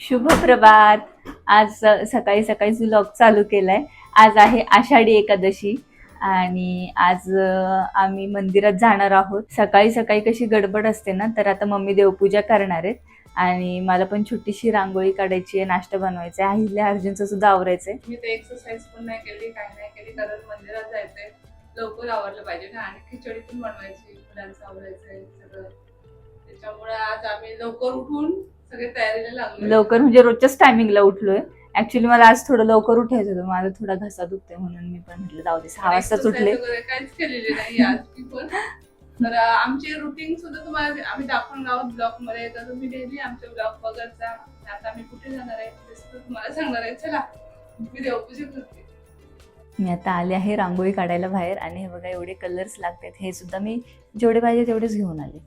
शुभ प्रभात. आज सकाळी सकाळी व्लॉग चालू केलाय. आज आहे आषाढी एकादशी आणि आज आम्ही मंदिरात जाणार आहोत. सकाळी सकाळी कशी गडबड असते ना तर आता मम्मी देवपूजा करणार आहेत. आणि मला पण छोटीशी रांगोळी काढायची आहे नाश्ता बनवायचा आहे. अहिल्या अर्जुनचं सुद्धा आवरायचंय. मी ते एक्सरसाइज पण नाही केली काय नाही केली कारण मंदिरात जायचंय. लवकर आवरलं पाहिजे ना आणि खिचडी पण बनवायची मुलांचं आवरायचंय सगळं. त्याच्यामुळे आज आम्ही लवकर उठून सगळे तयारीला लागलो लवकर म्हणजे रोजच्याच टायमिंगला उठलोय. ऍक्च्युली मला आज थोडं लवकर उठायचं होतं. माझा थोडा घसा दुखतोय म्हणून मी पण म्हटलं जाऊ दे सहा वाजताच उठले. काहीच केलेली नाही आज मी पण. तर आमची रुटीन सुद्धा तुम्हाला आम्ही दाखवणार आहोत ब्लॉगमध्ये तर तुम्ही डेली आमचे ब्लॉग जा आता आम्ही कुठे जाणार आहे ते सुद्धा तुम्हाला सांगणार आहे. चला मी देवपूजा करते मी आता आले आहे रांगोळी काढायला बाहेर आणि हे बघा एवढे कलर्स लागतात. हे सुद्धा मी जेवढे पाहिजे तेवढेच घेऊन आले.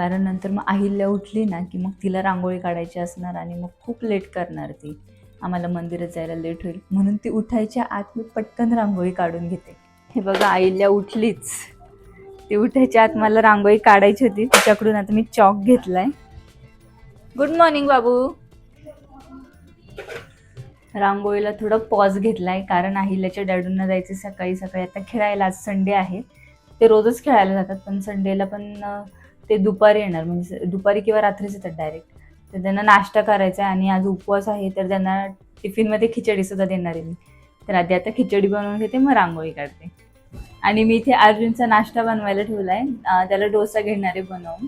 कारण नंतर मग अहिल्या उठली ना की मग तिला रांगोळी काढायची असणार आणि मग खूप लेट करणार ती. आम्हाला मंदिरात जायला लेट होईल. म्हणून ती उठायच्या आत मी पटकन रांगोळी काढून घेते. हे बघा अहिल्या उठलीच. ती उठायच्या आत मला रांगोळी काढायची होती. तिच्याकडून आता मी चॉक घेतलाय. गुड मॉर्निंग बाबू. रांगोळीला थोडं पॉज घेतलाय. कारण अहिल्याच्या डॅडूंना जायचे सकाळी सकाळी. आता खेळायला आज संडे आहे. ते रोजच खेळायला जातात पण संडेला पण ते दुपारी येणार म्हणजे दुपारी किंवा रात्रीच येतात डायरेक्ट तर त्यांना नाश्ता करायचा आहे आणि आज उपवास आहे तर त्यांना टिफिनमध्ये खिचडी सुद्धा देणार आहे मी. तर आधी आता खिचडी बनवून घेते मग रांगोळी काढते. आणि मी इथे अर्जुनचा नाश्ता बनवायला ठेवला आहे. त्याला डोसा घेणार आहे बनवून.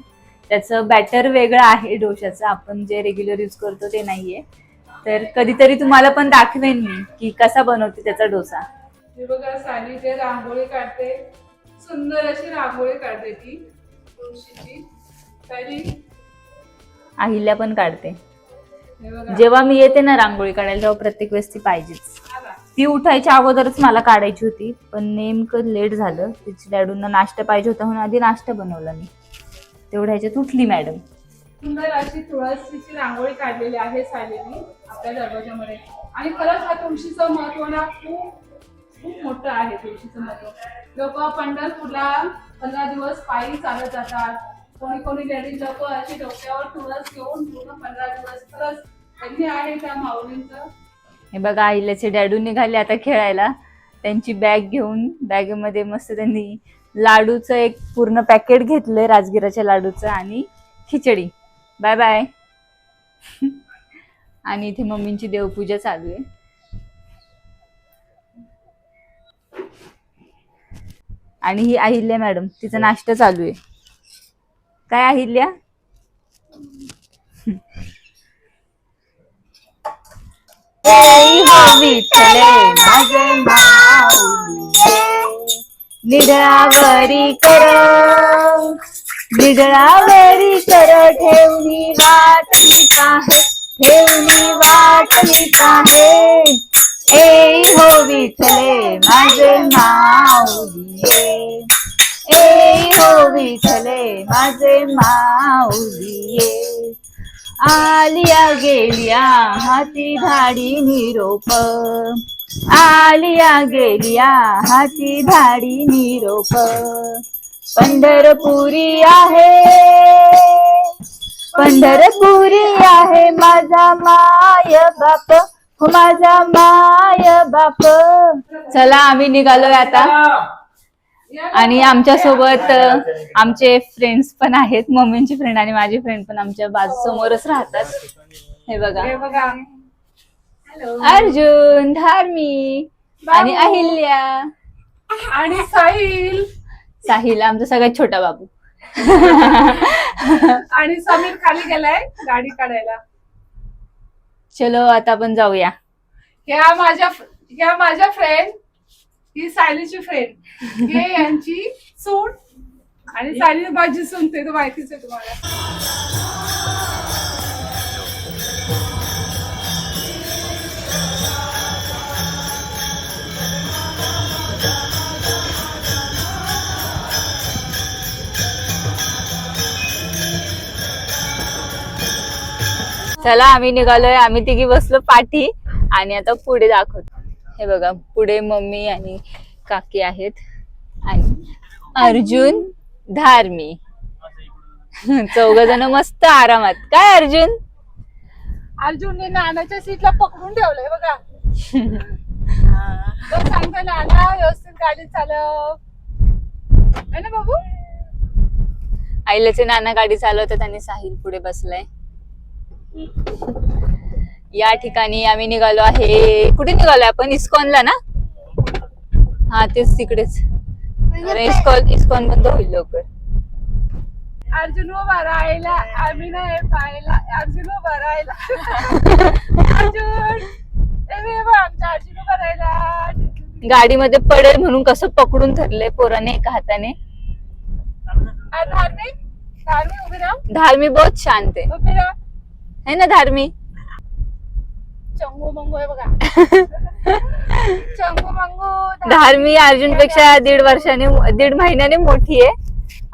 त्याचं बॅटर वेगळं आहे डोशाचं आपण जे रेग्युलर यूज करतो ते नाही आहे तर कधीतरी तुम्हाला पण दाखवेन मी की कसा बनवते त्याचा डोसा. हे बघा साली जे रांगोळी काढते सुंदर अशी रांगोळी काढते ती. तुळशीची साली अहिल्या पण काढते. हे बघा. जेव्हा मी येते ना रांगोळी काढायला तेव्हा प्रत्येक वेळेस ती पाहिजेच. आला. ती उठायच्या अगोदरच मला काढायची होती पण नेमकं लेट झालं. तिची डॅडूंना नाश्ता पाहिजे होता म्हणून आधी नाश्ता बनवला मी. तेवढ्या ह्याच्यात उठली मॅडम. सुंदर अशी तुळशीची रांगोळी काढलेली आहे सालीने आपल्या दरवाजामध्ये आणि खरंच हा तुळशीचं महत्त्व ना खूप खूप मोठं आहे तुळशीचं महत्त्व लोक पंढरपूरला पंधरा दिवस पायी चालत जातात. कोणी कोणी लेडीज लोक अशी डोक्यावर तुळस घेऊन पूर्ण पंधरा दिवस खरंच त्यांनी आहे त्या माऊलींचं. हे बघा आईलाचे डॅडू निघाले आता खेळायला. त्यांची बॅग घेऊन बॅगेमध्ये मस्त त्यांनी लाडूचं एक पूर्ण पॅकेट घेतलंय राजगिराच्या लाडूचं आणि खिचडी. Bye bye. आणि इथे मम्मींची देवपूजा चालू आहे. आणि ही अहिल्या मॅडम तिचा नाश्ता चालू आहे. काय अहिल्या? हो निडळावरी कर निडळावरी कर ठेवली वाटलीच आहे ठेवली वाटलीच आहे विठले माझे माऊली ए हो विठले माझे माऊली आलिया गेलिया हाती धाडी निरोप. आलिया गेलिया हाती धाडी निरोप. पंढरपुरी आहे. पंढरपुरी आहे माझा माय बाप. हो माझा माय बाप. चला आम्ही निघालोय आता. आणि आमच्यासोबत आमचे फ्रेंड्स पण आहेत. मम्मींची फ्रेंड आणि माझी फ्रेंड पण आमच्या बाजू समोरच राहतात. हे बघा. हे बघा. अर्जुन धार्मी आणि. अहिल्या. आणि साहिल. साहिल आमचा सगळ्यात छोटा बाबू. आणि समीर खाली गेलाय गाडी काढायला. चलो आता आपण जाऊया. ह्या माझ्या ह्या माझ्या फ्रेंड ही सायलीची फ्रेंड हे यांची सूट आणि सायली माझी सुनते तर माहितीच आहे तुम्हाला. चला आम्ही निघालोय. आम्ही तिघी बसलो पाठी. आणि आता पुढे दाखवतो. हे बघा पुढे मम्मी आणि काकी आहेत. आणि अर्जुन धार्मी. चौघ जण मस्त आरामात. काय अर्जुन? अर्जुनने नानाच्या सीटला पकडून ठेवलंय बघा. तो सांगतो नाना व्यवस्थित गाडी चालव. है ना बाबू? आईलाचे नाना गाडी चालवतात आणि साहिल पुढे बसलाय. या ठिकाणी आम्ही निघालो आहे. कुठे निघालो आपण? इस्कॉनला ना? हा तेच तिकडेच. इस्कॉन इस्कॉन बंद होईल लवकर. अर्जुन उभा राहायला आम्ही नाही पाहायला अर्जुन उभा राहायला अर्जुन! अर्जुन उभा राहायला गाडीमध्ये पडेल म्हणून कसं पकडून धरलंय पोराने एका हाताने? आ, धार्मी धार्मी उभी राहा? धार्मी बहुत शांत आहे. उभी राहा. है ना धार्मी? चंगू मंगू आहे बघा. चंगू मंगू धार्मी. अर्जुनपेक्षा दीड वर्षाने दीड महिन्याने मोठी आहे.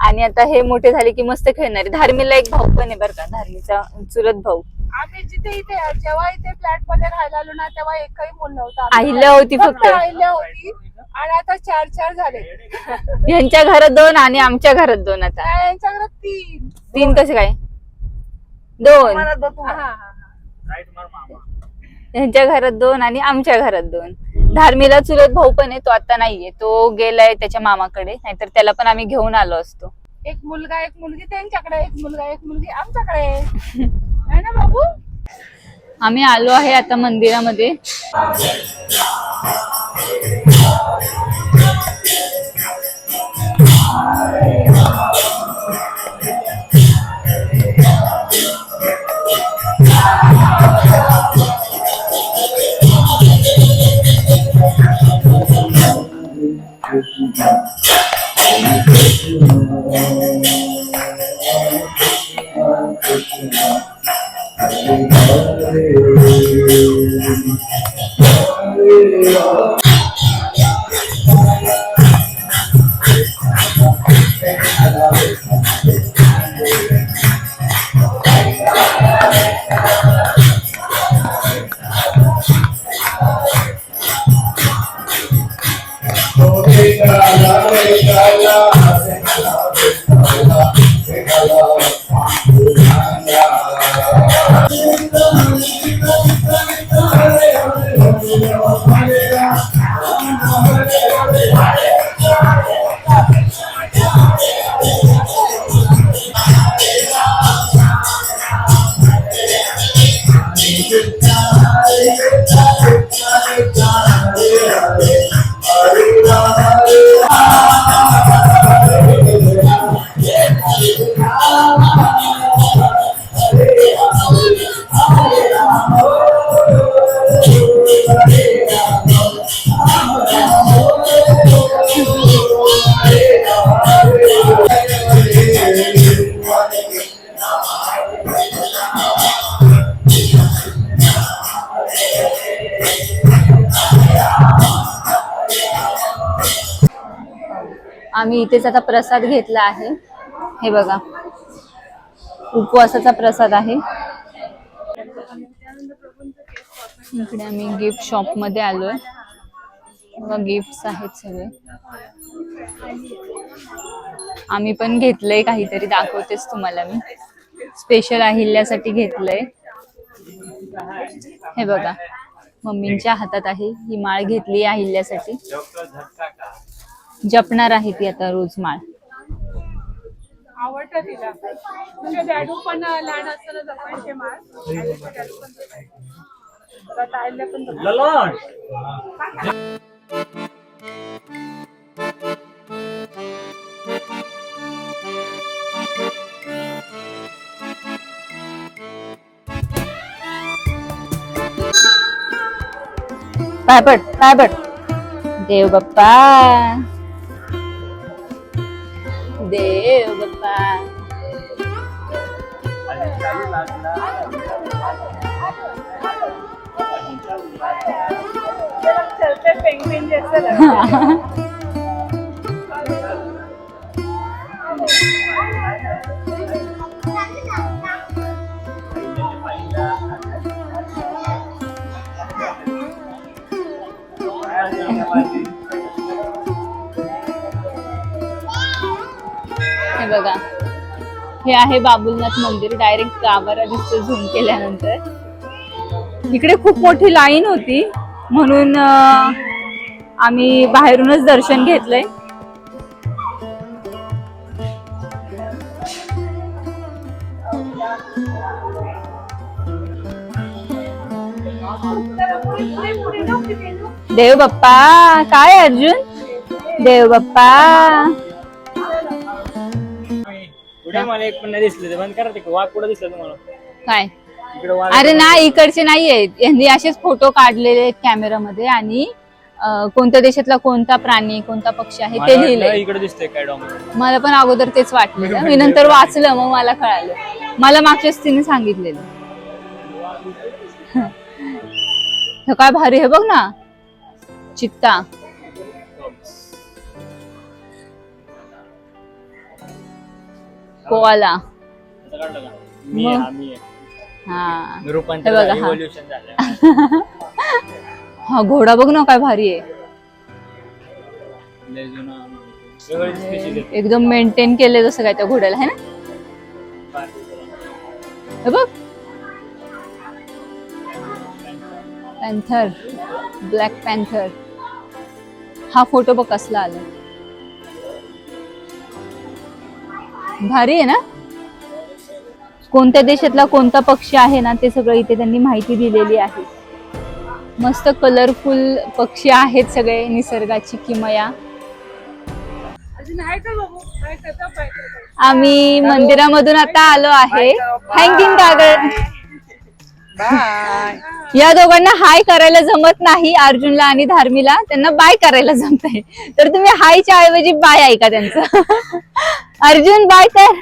आणि आता हे मोठे झाले की मस्त खेळणार. आहे धार्मीला एक भाऊ पण आहे बरं का धार्मीचा चुलत भाऊ. आम्ही जिथे इथे जेव्हा इथे फ्लॅटमध्ये राहायला आलो ना तेव्हा एकही मुल नव्हतं आम्हाला. अहिल्या होती फक्त. अहिल्या होती. आणि आता चार चार झाले. यांच्या घरात दोन आणि आमच्या घरात दोन आता. यांच्या घरात तीन. तीन कसे काय? दोन. हा, हा, हा. यांच्या घरात दोन आणि आमच्या घरात दोन. धार्मीला चुलत भाऊ पण आहे तो आता नाहीये. तो गेलाय त्याच्या मामाकडे नाहीतर त्याला पण आम्ही घेऊन आलो असतो. एक मुलगा एक मुलगी त्यांच्याकडे एक मुलगा एक मुलगी आमच्याकडे. है ना बाबू? आम्ही आलो आहे आता मंदिरामध्ये. आम्ही इथेच आता प्रसाद घेतला आहे. हे बघा. उपवासाचा प्रसाद आहे. इकडे आम्ही गिफ्ट शॉपमध्ये आलोय. बघा गिफ्ट आहेत सगळे. आम्ही पण घेतलंय काहीतरी दाखवतेच तुम्हाला मी. स्पेशल अहिल्यासाठी घेतलंय. हे बघा. मम्मींच्या हातात आहे. ही माळ घेतली अहिल्यासाठी. जपणार आहे ती आता रोज माळ. आवडतं तिला. म्हणजे डॅडू पण लहान असताना जपायचे माळ. आईचे डॅडू पण जपायचे. आता आईला पण जपायचे. पाय पड पाय पड देव बाप्पा देव बाप्पा चलते पेंग्विन जैसे लगते हैं. हे बघा. हे आहे बाबुलनाथ मंदिर. डायरेक्ट गावाला दिसतं झूम केल्यानंतर. इकडे खूप मोठी लाईन होती. म्हणून आम्ही बाहेरूनच दर्शन घेतलंय. देव बाप्पा काय अर्जुन? देव बाप्पा पुढे मला एक पण नाही दिसले ते बंद करा ते वाघ पुढे दिसलं तुम्हाला? काय? इकडे वाघ अरे ना इकडचे नाही आहेत यांनी असेच फोटो काढलेले आहेत कॅमेरामध्ये आणि अं, कोणत्या देशातला कोणता प्राणी कोणता पक्षी आहे ते लिहिलंय. वाटलं इकडे दिसतंय काय डॉम मला पण अगोदर तेच वाटलेलं मी नंतर वाचलं मग मला कळालं. मला मागच्याच तिने सांगितलेलं. हे काय भारी हे बघ ना. चित्ता. कोआला काढलं का? मी आहे, हा. हा रूपांतर हे हा. झालं हा घोडा बघ ना काय भारी आहे. लय जुना वेगळी species आहे. एकदम मेंटेन केले जसं काय त्या घोड्याला है ना? हे बघ. पॅन्थर ब्लॅक पॅन्थर हा फोटो बघ कसला आला भारी आहे ना? कोणत्या देशातला कोणता पक्षी आहे ना ते सगळं इथे त्यांनी माहिती दिलेली आहे. मस्त कलरफुल पक्षी आहेत सगळे निसर्गाची किमया. आम्ही मंदिरामधून आता आलो आहे. हँगिंग गार्डन या दोघांना हाय करायला जमत नाही अर्जुनला आणि धार्मीला. त्यांना बाय करायला जमत आहे तर तुम्ही हायच्या ऐवजी बाय ऐका त्यांचं. अर्जुन बाय कर.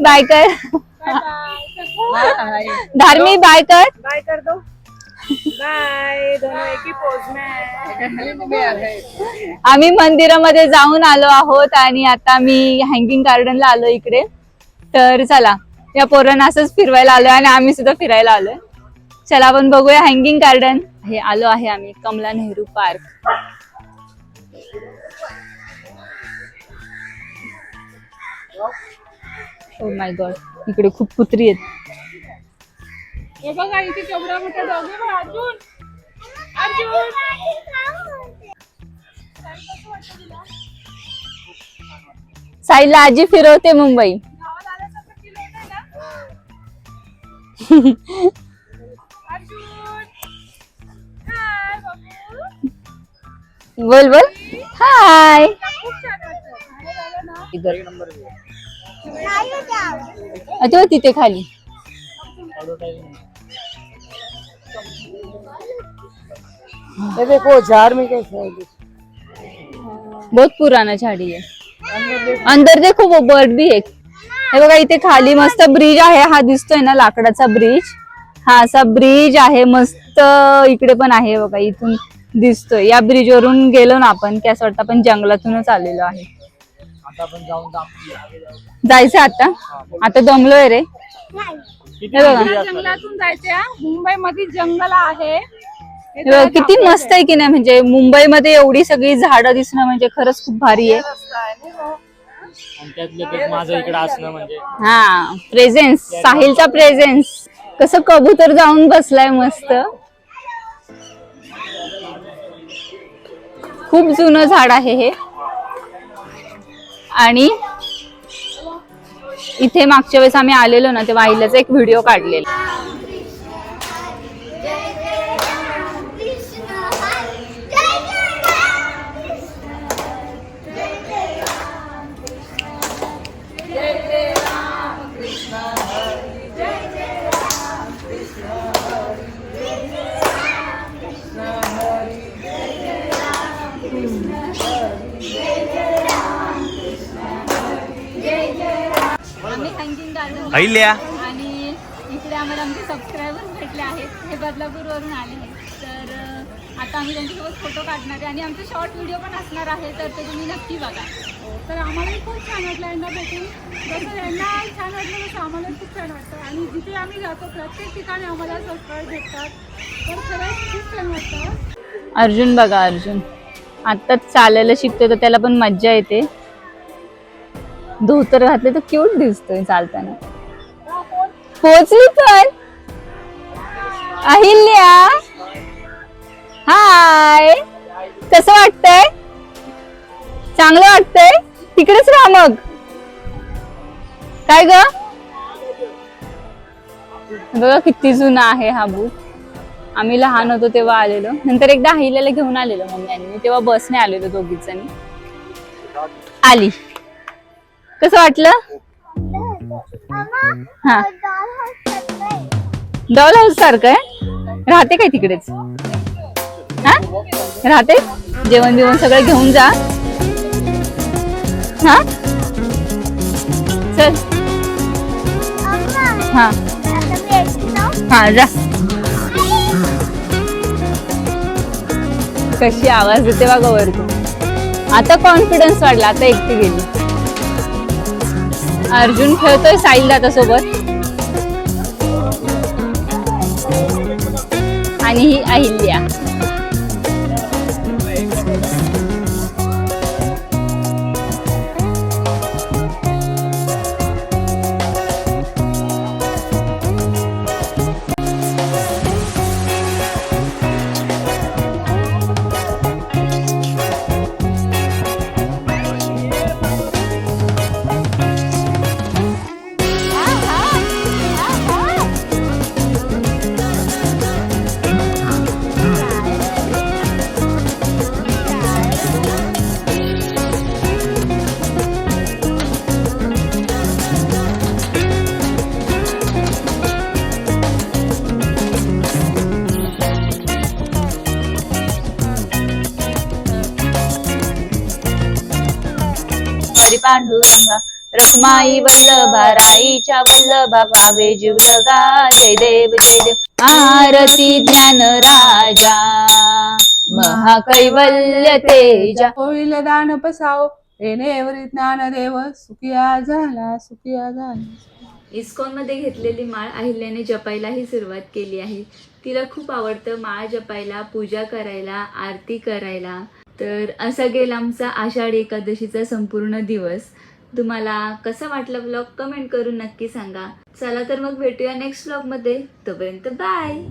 बाय कर. धार्मी बाय कर. बाय कर दो. बाय. आम्ही मंदिरामध्ये जाऊन आलो आहोत आणि आता मी हँगिंग गार्डनला आलो इकडे. तर चला या पोरांना असंच फिरवायला आलोय आणि आम्ही सुद्धा फिरायला आलोय. चला आपण बघूया हँगिंग गार्डन हे आलो आहे आम्ही Kamala Nehru park oh my god इकडे खूप कुत्री आहेत. हे बघा इथे केवढा मोठा डॉग आहे बघ, अर्जुन. अर्जुन साईला आजी फिरवते मुंबई. बोल बोल. हाय खूप इधर एक. अच्छा तिथे खाली. Advertising. ये देखो झाड़ में कैसे है? बहुत पुराना झाडी आहे. अंदर देखो। वो बर्ड भी आहे हे बघा इथे खाली मस्त ब्रिज आहे. हा दिसतोय ना लाकडाचा ब्रिज हा असा ब्रिज आहे. मस्त इकडे पण आहे बघा इथून. दिसतोय. या ब्रिज वरून गेलो ना आपण की असं वाटतं आपण जंगलातूनच आलेलो आहे. आता आपण जाऊन दाखवूया. जायचं आता? आता दमलोय रे? जंगलातून जायचं मुंबई मध्ये जंगल आहे. बघा, किती मस्त आहे की नाही? म्हणजे मुंबईमध्ये एवढी सगळी झाडं दिसणं म्हणजे खरंच खूप भारी आहे. माझं इकडे असणं म्हणजे. हा प्रेझेन्स साहिलचा प्रेझेन्स कसं कबूतर जाऊन बसलाय मस्त. खूप जुनं झाड आहे हे. आणि इथे मागच्या वेळेस आम्ही आलेलो ना तेव्हा आईलाचा एक व्हिडिओ काढलेला आम्ही हँगिंग गार्डन अहिल्या. आणि इकडे आम्हाला आमचे सबस्क्रायबर्स भेटले आहेत. हे बदलापूरवरून आले आहेत. तर आता आम्ही त्यांच्यासोबत फोटो काढणार आहे. आणि आमचे शॉर्ट व्हिडिओ पण असणार आहे तर ते तुम्ही नक्की बघा. तर आम्हालाही खूप छान वाटलं यांना भेटून. जसं यांना छान वाटलं तसं आम्हालाही खूप छान वाटतं. आणि जिथे आम्ही जातो प्रत्येक ठिकाणी आम्हाला सबस्क्राईब भेटतात. तर खरंच खूप छान वाटतं. अर्जुन बघा अर्जुन. आत्ताच चालायला शिकतोय तर त्याला पण मज्जा येते. धोतर घातले तर क्यूट दिसतोय चालताना. पोचली पण. अहिल्या. हाय कसं वाटतंय? चांगलं वाटतंय? तिकडेच राहा मग. काय ग? बघा किती जुना आहे हा बुक आम्ही लहान होतो तेव्हा आलेलो. नंतर एकदा अहिल्याला घेऊन आलेलो मम्मी आणि मी. तेव्हा बसने आलेलो दोघीच जणी आली. कसं वाटलं? हा. डॉल हाऊस सारखं आहे? राहते काय तिकडेच? हा? राहते? जेवण बिवण सगळं घेऊन जा. हा? चल. हा. हा जा. कशी आवाज देते बघा वरती. आता कॉन्फिडन्स वाढला आता एकटी गेली. अर्जुन खेळतोय साहिल दादा सोबत. आणि ही अहिल्या. रखमाई वल्लभा राईच्या वल्लभा पावे जीवलगा जय देव जय देव. आरती ज्ञान राजा. महाकैवल्य तेजा. होईल दान पसाव येणेवरी ज्ञान देव. सुखिया झाला सुखिया झाला. इस्कॉनमध्ये घेतलेली माळ अहिल्याने जपायलाही सुरुवात केली आहे. तिला खूप आवडतं माळ जपायला पूजा करायला आरती करायला. तर असा गेला आमचा आषाढी एकादशीचा संपूर्ण दिवस. तुम्हाला कसा वाटला ब्लॉग कमेंट करून नक्की सांगा. चला तर मग भेटूया नेक्स्ट ब्लॉगमध्ये. तोपर्यंत बाय